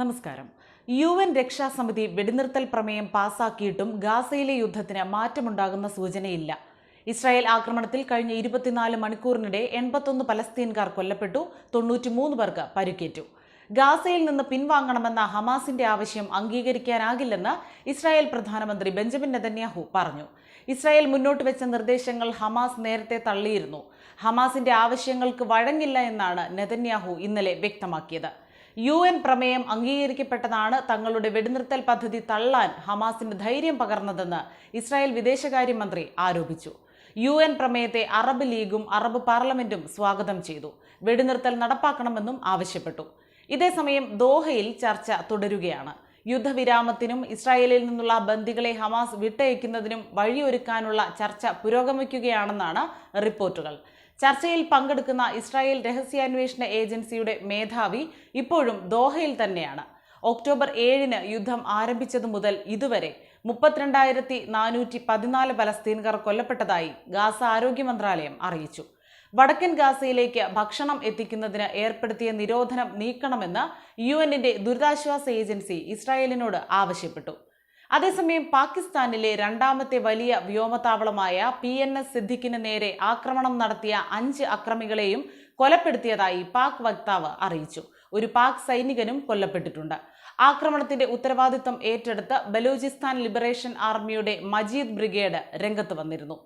നമസ്കാരം. U N രക്ഷാസമിതി വെടിനിർത്തൽ പ്രമേയം പാസാക്കിയിട്ടും ഗാസയിലെ യുദ്ധത്തിന് മാറ്റമുണ്ടാകുന്ന സൂചനയില്ല. ഇസ്രായേൽ ആക്രമണത്തിൽ കഴിഞ്ഞ ഇരുപത്തിനാല് മണിക്കൂറിനിടെ എൺപത്തൊന്ന് പലസ്തീൻകാർ കൊല്ലപ്പെട്ടു തൊണ്ണൂറ്റിമൂന്ന് പേർക്ക് പരിക്കേറ്റു. ഗാസയിൽ നിന്ന് പിൻവാങ്ങണമെന്ന ഹമാസിന്റെ ആവശ്യം അംഗീകരിക്കാനാകില്ലെന്ന് ഇസ്രായേൽ പ്രധാനമന്ത്രി ബെഞ്ചമിൻ നെതന്യാഹു പറഞ്ഞു. ഇസ്രായേൽ മുന്നോട്ട് വെച്ച നിർദ്ദേശങ്ങൾ ഹമാസ് നേരത്തെ തള്ളിയിരുന്നു. ഹമാസിന്റെ ആവശ്യങ്ങൾക്ക് വഴങ്ങില്ല എന്നാണ് നെതന്യാഹു ഇന്നലെ വ്യക്തമാക്കിയത്. യു എൻ പ്രമേയം അംഗീകരിക്കപ്പെട്ടതാണ് തങ്ങളുടെ വെടിനിർത്തൽ പദ്ധതി തള്ളാൻ ഹമാസിന് ധൈര്യം പകർന്നതെന്ന് ഇസ്രായേൽ വിദേശകാര്യമന്ത്രി ആരോപിച്ചു. യു എൻ പ്രമേയത്തെ അറബ് ലീഗും അറബ് പാർലമെന്റും സ്വാഗതം ചെയ്തു. വെടിനിർത്തൽ നടപ്പാക്കണമെന്നും ആവശ്യപ്പെട്ടു. ഇതേസമയം ദോഹയിൽ ചർച്ച തുടരുകയാണ്. യുദ്ധവിരാമത്തിനും ഇസ്രായേലിൽ നിന്നുള്ള ബന്ദികളെ ഹമാസ് വിട്ടയക്കുന്നതിനും വഴിയൊരുക്കാനുള്ള ചർച്ച പുരോഗമിക്കുകയാണെന്നാണ് റിപ്പോർട്ടുകൾ. ചർച്ചയിൽ പങ്കെടുക്കുന്ന ഇസ്രായേൽ രഹസ്യാന്വേഷണ ഏജൻസിയുടെ മേധാവി ഇപ്പോഴും ദോഹയിൽ തന്നെയാണ്. ഒക്ടോബർ ഏഴിന് യുദ്ധം ആരംഭിച്ചതു മുതൽ ഇതുവരെ മുപ്പത്തിരണ്ടായിരത്തി നാനൂറ്റി പതിനാല് പലസ്തീൻകാർ കൊല്ലപ്പെട്ടതായി ഗാസ ആരോഗ്യ മന്ത്രാലയം അറിയിച്ചു. വടക്കൻ ഗാസയിലേക്ക് ഭക്ഷണം എത്തിക്കുന്നതിന് ഏർപ്പെടുത്തിയ നിരോധനം നീക്കണമെന്ന് യു എന്നിന്റെ ദുരിതാശ്വാസ ഏജൻസി ഇസ്രായേലിനോട് ആവശ്യപ്പെട്ടു. അതേസമയം പാകിസ്ഥാനിലെ രണ്ടാമത്തെ വലിയ വ്യോമതാവളമായ പി എൻ എസ് സിദ്ദിഖിന് നേരെ ആക്രമണം നടത്തിയ അഞ്ച് അക്രമികളെയും കൊലപ്പെടുത്തിയതായി പാക് വക്താവ് അറിയിച്ചു. ഒരു പാക് സൈനികനും കൊല്ലപ്പെട്ടിട്ടുണ്ട്. ആക്രമണത്തിന്റെ ഉത്തരവാദിത്തം ഏറ്റെടുത്ത് ബലൂചിസ്ഥാൻ ലിബറേഷൻ ആർമിയുടെ മജീദ് ബ്രിഗേഡ് രംഗത്ത് വന്നിരുന്നു.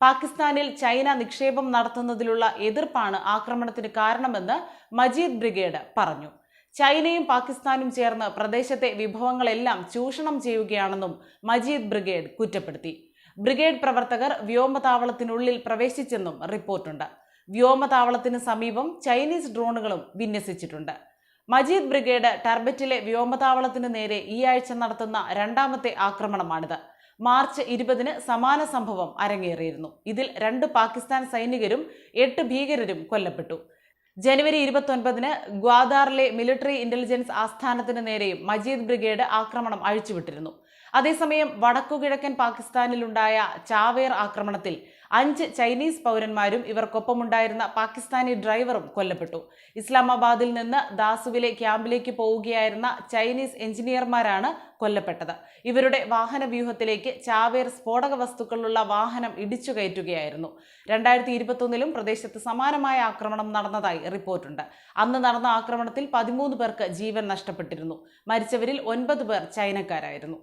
പാകിസ്ഥാനിൽ ചൈന നിക്ഷേപം നടത്തുന്നതിലുള്ള എതിർപ്പാണ് ആക്രമണത്തിന് കാരണമെന്ന് മജീദ് ബ്രിഗേഡ് പറഞ്ഞു. ചൈനയും പാകിസ്ഥാനും ചേർന്ന് പ്രദേശത്തെ വിഭവങ്ങളെല്ലാം ചൂഷണം ചെയ്യുകയാണെന്നും മജീദ് ബ്രിഗേഡ് കുറ്റപ്പെടുത്തി. ബ്രിഗേഡ് പ്രവർത്തകർ വ്യോമതാവളത്തിനുള്ളിൽ പ്രവേശിച്ചെന്നും റിപ്പോർട്ടുണ്ട്. വ്യോമതാവളത്തിന് സമീപം ചൈനീസ് ഡ്രോണുകളും വിന്യസിച്ചിട്ടുണ്ട്. മജീദ് ബ്രിഗേഡ് ടർബറ്റിലെ വ്യോമതാവളത്തിന് നേരെ ഈ ആഴ്ച നടത്തുന്ന രണ്ടാമത്തെ ആക്രമണമാണിത്. മാർച്ച് ഇരുപതിന് സമാന സംഭവം അരങ്ങേറിയിരുന്നു. ഇതിൽ രണ്ട് പാകിസ്ഥാൻ സൈനികരും എട്ട് ഭീകരരും കൊല്ലപ്പെട്ടു. ജനുവരി ഇരുപത്തൊൻപതിന് ഗ്വാദാറിലെ മിലിറ്ററി ഇന്റലിജൻസ് ആസ്ഥാനത്തിന് നേരെയും മജീദ് ബ്രിഗേഡ് ആക്രമണം അഴിച്ചുവിട്ടിരുന്നു. അതേസമയം വടക്കുകിഴക്കൻ പാകിസ്ഥാനിലുണ്ടായ ചാവേർ ആക്രമണത്തിൽ അഞ്ച് ചൈനീസ് പൗരന്മാരും ഇവർക്കൊപ്പമുണ്ടായിരുന്ന പാകിസ്ഥാനി ഡ്രൈവറും കൊല്ലപ്പെട്ടു. ഇസ്ലാമാബാദിൽ നിന്ന് ദാസുവിലെ ക്യാമ്പിലേക്ക് പോവുകയായിരുന്ന ചൈനീസ് എഞ്ചിനീയർമാരാണ് കൊല്ലപ്പെട്ടത്. ഇവരുടെ വാഹന വ്യൂഹത്തിലേക്ക് ചാവേർ സ്ഫോടക വസ്തുക്കളുള്ള വാഹനം ഇടിച്ചു കയറ്റുകയായിരുന്നു. രണ്ടായിരത്തി ഇരുപത്തൊന്നിലും പ്രദേശത്ത് സമാനമായ ആക്രമണം നടന്നതായി റിപ്പോർട്ടുണ്ട്. അന്ന് നടന്ന ആക്രമണത്തിൽ പതിമൂന്ന് പേർക്ക് ജീവൻ നഷ്ടപ്പെട്ടിരുന്നു. മരിച്ചവരിൽ ഒൻപത് പേർ ചൈനക്കാരായിരുന്നു.